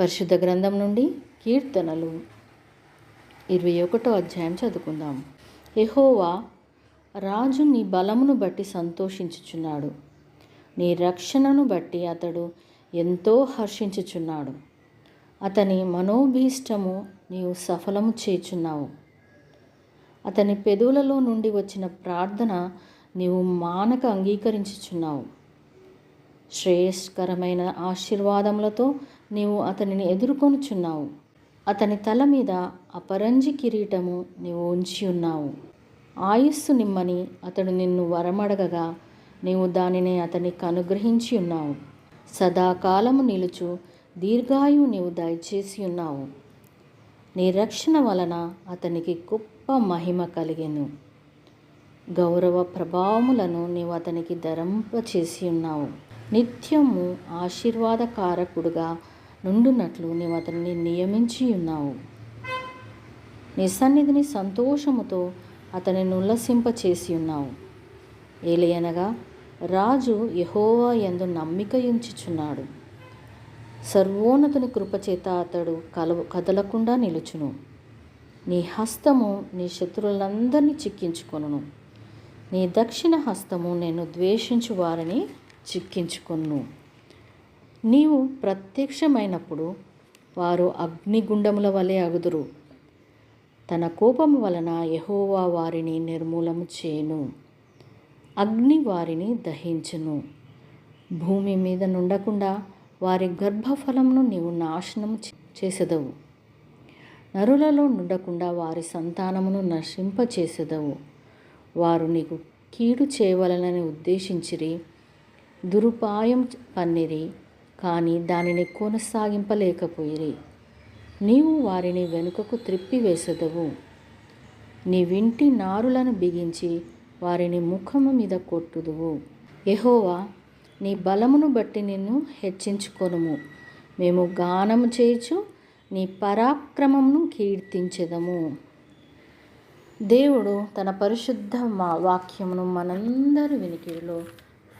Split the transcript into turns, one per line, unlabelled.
పరిశుద్ధ గ్రంథం నుండి కీర్తనలు. ఇరవై ఒకటో అధ్యాయం చదువుకుందాం. ఎహోవా రాజు నీ బలమును బట్టి సంతోషించుచున్నాడు. నీ రక్షణను బట్టి అతడు ఎంతో హర్షించుచున్నాడు. అతని మనోభీష్టము నీవు సఫలము చేచున్నావు అతని పెదవులలో నుండి వచ్చిన ప్రార్థన నీవు మానక అంగీకరించుచున్నావు. శ్రేయస్కరమైన ఆశీర్వాదములతో నీవు అతనిని ఎదుర్కొనుచున్నావు. అతని తల మీద అపరంజి కిరీటము నీవు ఉంచి ఉన్నావు. ఆయుస్సు నిమ్మని అతడు నిన్ను వరమడగగా నీవు దానిని అతనికి అనుగ్రహించి ఉన్నావు. సదాకాలము నిలుచు దీర్ఘాయువు నీవు దయచేసి ఉన్నావు. నీ రక్షణ వలన అతనికి గొప్ప మహిమ కలిగెను. గౌరవ ప్రభావములను నీవు అతనికి ధరింపచేసి ఉన్నావు. నిత్యము ఆశీర్వాదకారకుడుగా నుండునట్లు నీవు అతనిని నియమించి ఉన్నావు. నీ సన్నిధిని సంతోషముతో అతనిని ఉల్లసింపచేసి ఉన్నావు. ఏలయనగా రాజు యహోవా ఎందు నమ్మిక ఉంచుచున్నాడు సర్వోన్నతుని కృపచేత అతడు కలవ కదలకుండా నిలుచును. నీ హస్తము నీ శత్రువులందరినీ చిక్కించుకొనును. నీ దక్షిణ హస్తము నేను ద్వేషించు వారిని చిక్కించుకొను నీవు ప్రత్యక్షమైనప్పుడు వారు అగ్నిగుండముల వలె అగుదురు. తన కోపము వలన యహోవా వారిని నిర్మూలము చేయును. అగ్ని వారిని దహించును. భూమి మీద నుండకుండా వారి గర్భఫలమును నీవు నాశనం చేసెదవు. నరులలో నుండకుండా వారి సంతానమును నశింపచేసెదవు. వారు నీకు కీడు చేయవలనని ఉద్దేశించిరి. దురుపాయం పన్నిరి కానీ దానిని కొనసాగింపలేకపోయిరి. నీవు వారిని వెనుకకు త్రిప్పివేసెదవు. నీ వింటి నారులను బిగించి వారిని ముఖము మీద కొట్టుదువు. ఎహోవా నీ బలమును బట్టి నిన్ను హెచ్చించుకొనుము. మేము గానము చేయుచు నీ పరాక్రమమును కీర్తించెదము. దేవుడు తన పరిశుద్ధ మా వాక్యమును మనందరి వినికిడిలో